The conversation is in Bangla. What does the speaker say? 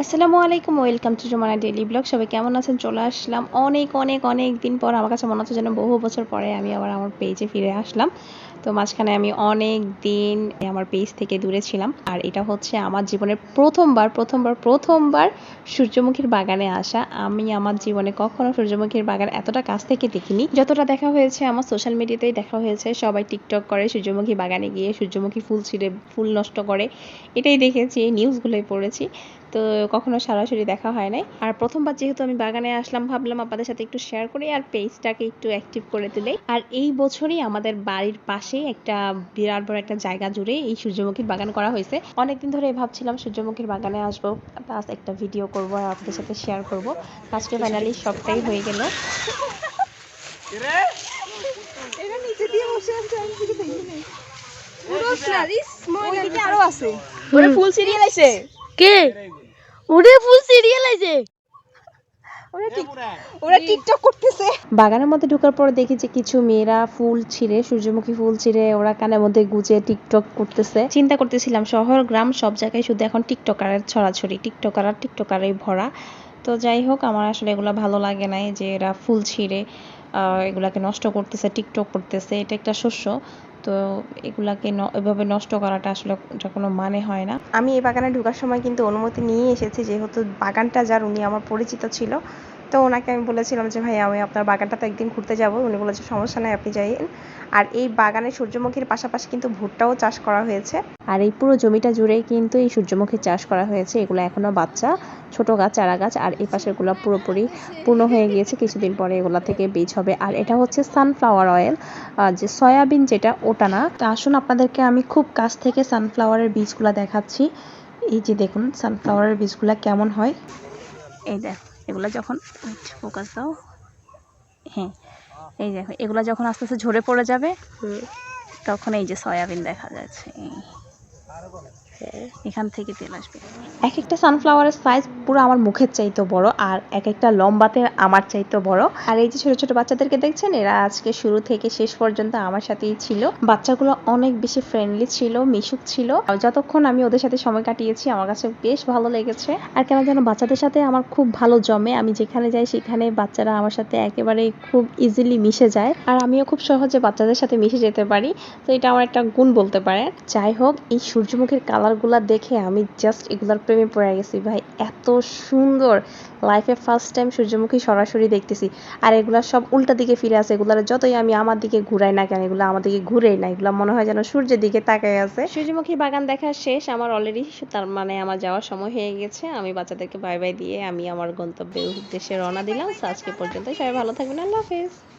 আসসালামু আলাইকুম, welcome to Jumana daily blog. সবাই কেমন আছেন? চলে আসলাম অনেক অনেক অনেক দিন পর। আমার কাছে মনে হচ্ছে যেন বহু বছর পরে আমি আবার আমার পেজে ফিরে আসলাম। তো মাঝখানে আমি অনেক দিন আমার পেজ থেকে দূরে ছিলাম। আর এটা হচ্ছে আমার জীবনের প্রথমবার প্রথমবার প্রথমবার সূর্যমুখীর বাগানে আসা। আমি আমার জীবনে কখনো সূর্যমুখীর বাগান এতটা কাছ থেকে দেখিনি। যতটা দেখা হয়েছে আমার সোশ্যাল মিডিয়াতেই দেখা হয়েছে। সবাই টিকটক করে সূর্যমুখী বাগানে গিয়ে সূর্যমুখী ফুল ছিঁড়ে, ফুল নষ্ট করে। এটাই দেখেছি এই নিউজগুলোই পড়েছি। তো কখনো সরাসরি দেখা হয় নাই। আর প্রথমবার যেহেতু আমি বাগানে আসলাম ভাবলাম আপনাদের সাথে একটু শেয়ার করি আর পেজটাকে একটু অ্যাক্টিভ করে তুলে। আর এই বছরই আমাদের বাড়ির পাশে একটা বিরাট বড় একটা জায়গা জুড়ে এই সূর্যমুখীর বাগান করা হয়েছে। অনেকদিন ধরে ভাবছিলাম সূর্যমুখীর বাগানে আসব প্লাস একটা ভিডিও করব আর আপনাদের সাথে শেয়ার করব। আজকে ফাইনালি সবটাই হয়ে গেল। নিচে দিয়ে বসে আছে আমি কিছু দেখিনি পুরো স্লারিস ওইদিকে আরও আছে। ওরে ফুল সিরিয়াল আছে কে? ওরে ফুল সিরিয়াল আছে ওরা টিকটক করতেছে। বাগানের মধ্যে ঢুকার পর দেখি যে কিছু মেয়েরা ফুল ছিঁড়ে সূর্যমুখী ফুল ছিঁড়ে ওরা কানের মধ্যে গুজে টিকটক করতেছে। চিন্তা করতেছিলাম শহর গ্রাম সব জায়গায় শুধু এখন টিকটকারের ছড়াছড়ি। টিকটকার আর টিকটকারেই ভরা। তো যাই হোক, আমার আসলে এগুলো ভালো লাগে নাই যে এরা ফুল ছিঁড়ে এগুলাকে নষ্ট করতেছে, টিকটক করতেছে, এটা একটা শস্য। তো এগুলাকে এভাবে নষ্ট করাটা আসলে কোনো মানে হয় না। আমি এই বাগানে ঢোকার সময় কিন্তু অনুমতি নিয়ে এসেছি, যেহেতু বাগানটা যার, উনি আমার পরিচিত ছিল। তো ওনাকে আমি বলেছিলাম যে ভাই আমি আপনার বাগানটাতে একদিন ঘুরতে যাব। উনি বলেছে সমস্যা নাই, আপনি যাইয়েন আর এই বাগানে সূর্যমুখীর পাশাপাশি কিন্তু ভুট্টাও চাষ করা হয়েছে। আর এই পুরো জমিটা জুড়েই কিন্তু এই সূর্যমুখীর চাষ করা হয়েছে। এগুলো এখনও বাচ্চা, ছোট গাছ, চারা গাছ, আর এই পাশেরগুলো পুরোপুরি পূর্ণ হয়ে গিয়েছে। কিছুদিন পরে এগুলা থেকে বীজ হবে। আর এটা হচ্ছে সানফ্লাওয়ার অয়েল যে সয়াবিন যেটা, ওটা না। তো আসুন আপনাদেরকে আমি খুব কাছ থেকে সানফ্লাওয়ারের বীজগুলা দেখাচ্ছি। এই যে দেখুন সানফ্লাওয়ারের বীজগুলা কেমন হয়। এই দেখ। এগুলা যখন ফোকাস দাও হ্যাঁ এই দেখো এগুলো যখন আস্তে আস্তে ঝরে পড়ে যাবে তখন এই যে সয়াবিন দেখা যাচ্ছে। এখান থেকে তেল আসবে। এক একটা সানফ্লাওয়ারের সাইজ পুরো আমার মুখের চাইতে বড়, আর এক একটা লম্বাতে আমার চাইতে বড়। আর এই যে ছোট ছোট বাচ্চাদেরকে দেখছেন, এরা আজকে শুরু থেকে শেষ পর্যন্ত আমার সাথেই ছিল। বাচ্চাগুলো অনেক বেশি ফ্রেন্ডলি ছিল, মিশুক ছিল। যতক্ষণ আমি ওদের সাথে সময় কাটিয়েছি, আমার কাছে বেশ ভালো লেগেছে। আর কেন যেন বাচ্চাদের সাথে আমার খুব ভালো জমে। আমি যেখানে যাই, সেখানে বাচ্চারা আমার সাথে একেবারে খুব ইজিলি মিশে যায়। আর আমিও খুব সহজে বাচ্চাদের সাথে মিশে যেতে পারি। তো এটা আমার একটা গুণ বলতে পারেন। যাই হোক, এই সূর্যমুখীর কালারগুলা দেখে আমি জাস্ট এগুলার প্রেমে পড়ে গেছি, ভাই। এত সুন্দর। লাইফে ফার্স্ট টাইম সূর্যমুখী সরাসরি দেখতেছি। আর এগুলা সব উল্টা দিকে ফিরে আছে। এগুলার যতই আমি আমার দিকে ঘুরাই না কেন, এগুলো আমার দিকে ঘুরেই না। এগুলো মনে হয় যেন সূর্যের দিকে তাকাই আছে। সূর্যমুখী বাগান দেখা শেষ। আমার অলরেডি তার মানে আমার যাওয়ার সময় হয়ে গেছে। আমি বাচ্চাদেরকে বাই বাই দিয়ে আমি আমার গন্তব্যের উদ্দেশ্যে রওনা দিলাম। আজকে পর্যন্ত সবাই ভালো থাকবেন। আল্লাহ হাফেজ।